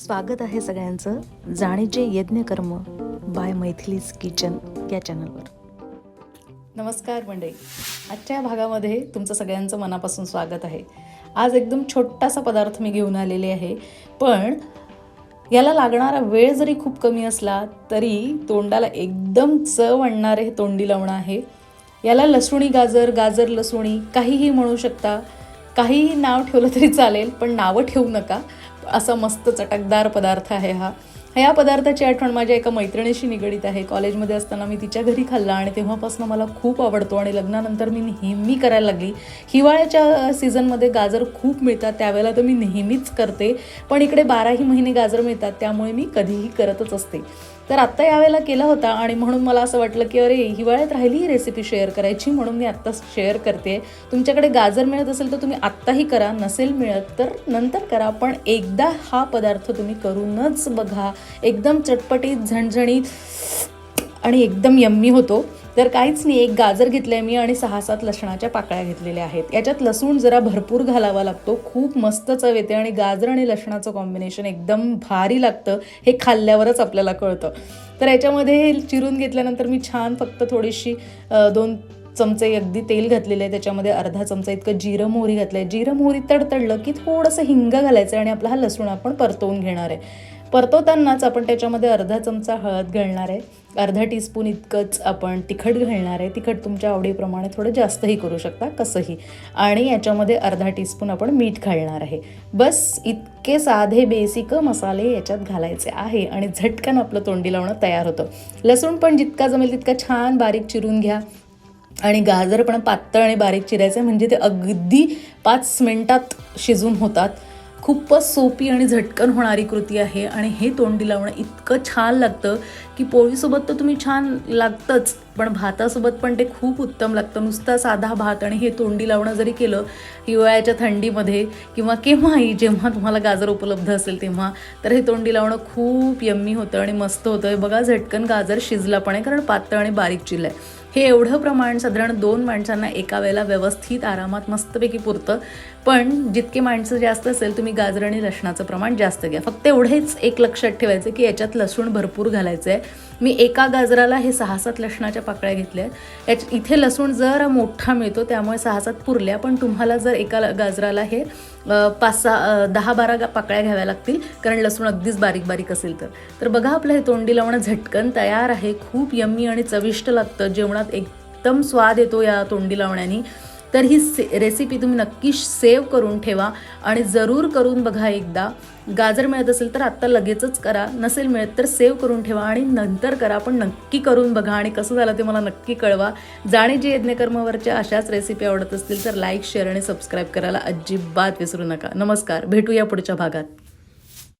स्वागत आहे सगळ्यांचं जाणीचे यज्ञकर्म बाय मैथिलीज किचन या चॅनलवर. नमस्कार मंडळी. आजच्या भागामध्ये तुमचं सगळ्यांचं मनापासून स्वागत आहे. आज एकदम छोटासा पदार्थ मी घेऊन आलेले आहे पण याला लागणारा वेळ जरी खूप कमी असला तरी तोंडाला एकदम चव आणणारे हे तोंडी लावणं आहे. याला लसुणी गाजर गाजर लसुणी काहीही म्हणू शकता. काहीही नाव ठेवलं तरी चालेल पण नावं ठेवू नका. असा मस्त चटकदार पदार्थ आहे हा. ह्या पदार्थाची आठवण माझ्या एका मैत्रिणीशी निगडीत आहे. कॉलेजमध्ये असताना मी तिच्या घरी खाल्ला आणि तेव्हापासून मला खूप आवडतो आणि लग्नानंतर मी नेहमी करायला लागली. हिवाळ्याच्या सीझनमध्ये गाजर खूप मिळतात त्यावेळेला तर मी नेहमीच करते. पण इकडे बाराही महिने गाजर मिळतात त्यामुळे मी कधीही करतच असते. तर आत्ता यावेळेला केला होता आणि म्हणून मला असं वाटलं की अरे हिवाळ्यात राहिली ही रेसिपी शेअर करायची म्हणून मी आत्ताच शेअर करते. तुमच्याकडे गाजर मिळत असेल तर तुम्ही आत्ताही करा नसेल मिळत तर नंतर करा पण एकदा हा पदार्थ तुम्ही करूनच बघा. एकदम चटपटीत झणझणीत आणि एकदम यम्मी होतो. तर काहीच नाही एक गाजर घेतलं आहे मी आणि सहा सात लसणाच्या पाकळ्या घेतलेल्या आहेत. याच्यात लसूण जरा भरपूर घालावा लागतो. खूप मस्त चव येते आणि गाजर आणि लसणाचं कॉम्बिनेशन एकदम भारी लागतं. हे खाल्ल्यावरच आपल्याला कळतं. तर याच्यामध्ये हे चिरून घेतल्यानंतर मी छान फक्त थोडीशी दोन चमचे अगदी तेल घातलेलं आहे. त्याच्यामध्ये अर्धा चमचा इतकं जिरं मोहरी घातलं आहे जिरं मोहरी तडतडलं की थोडंसं हिंग घालायचं आहे आणि आपला हा लसूण आपण परतवून घेणार आहे. परतवतानाच आपण त्याच्यामध्ये अर्धा चमचा हळद घालणार आहे. अर्धा टीस्पून इतकंच आपण तिखट घालणार आहे. तिखट तुमच्या आवडीप्रमाणे थोडं जास्तही करू शकता कसंही. आणि याच्यामध्ये अर्धा टीस्पून आपण मीठ घालणार आहे. बस इतके साधे बेसिक मसाले याच्यात घालायचे आहे आणि झटकन आपलं तोंडी लावणं तयार होतं. लसूण पण जितका जमेल तितका छान बारीक चिरून घ्या. आणि गाजर पण पातळ आणि बारीक चिरायचं म्हणजे ते अगदी पाच मिनटात शिजून होतात. खूपच सोपी आणि झटकन होणारी कृती आहे. आणि हे तोंडी लावणं इतकं छान लागतं की पोळीसोबत तर तुम्ही छान लागतंच पण भातासोबत पण ते खूप उत्तम लागतं. नुसता साधा भात आणि हे तोंडी लावणं जरी केलं हिवाळ्याच्या थंडीमध्ये किंवा केव्हाही जेव्हा तुम्हाला गाजर उपलब्ध असेल तेव्हा तर हे तोंडी लावणं खूप यम्मी होतं आणि मस्त होतं. बघा झटकन गाजर शिजला पण आहे कारण पातळ आणि बारीक चिल आहे हे एवढं प्रमाण साधारण दोन माणसांना एका वेळेला व्यवस्थित आरामात मस्तपैकी पुरतं. पण जितके माणसं जास्त असेल तुम्ही गाजर आणि लसणाचं प्रमाण जास्त घ्या. फक्त एवढेच एक लक्षात ठेवायचं की याच्यात लसूण भरपूर घालायचं आहे मी एका गाजराला हे सहा सात लसणाच्या पाकळ्या घेतल्या आहेत. याच इथे लसूण जरा मोठा मिळतो त्यामुळे सहा सात पुरल्या. पण तुम्हाला जर एका गाजराला हे पाच सहा दहा बारा पाकळ्या घ्याव्या लागतील कारण लसूण अगदीच बारीक बारीक असेल तर. तर बघा आपलं हे तोंडी लावणं झटकन तयार आहे. खूप यम्मी आणि चविष्ट लागतं. जेवणात एकदम स्वाद येतो या तोंडी लावण्याने. तर ही से रेसिपी तुम्ही नक्की सेव्ह करून ठेवा आणि जरूर करून बघा एकदा. गाजर मिळत असेल तर आत्ता लगेचच करा. नसेल मिळत तर सेव्ह करून ठेवा आणि नंतर करा. पण नक्की करून बघा आणि कसं झालं ते मला नक्की कळवा. जाणे जे यज्ञकर्मावरच्या अशाच रेसिपी आवडत असतील तर लाईक शेअर आणि सबस्क्राईब करायला अजिबात विसरू नका. नमस्कार. भेटूया पुढच्या भागात.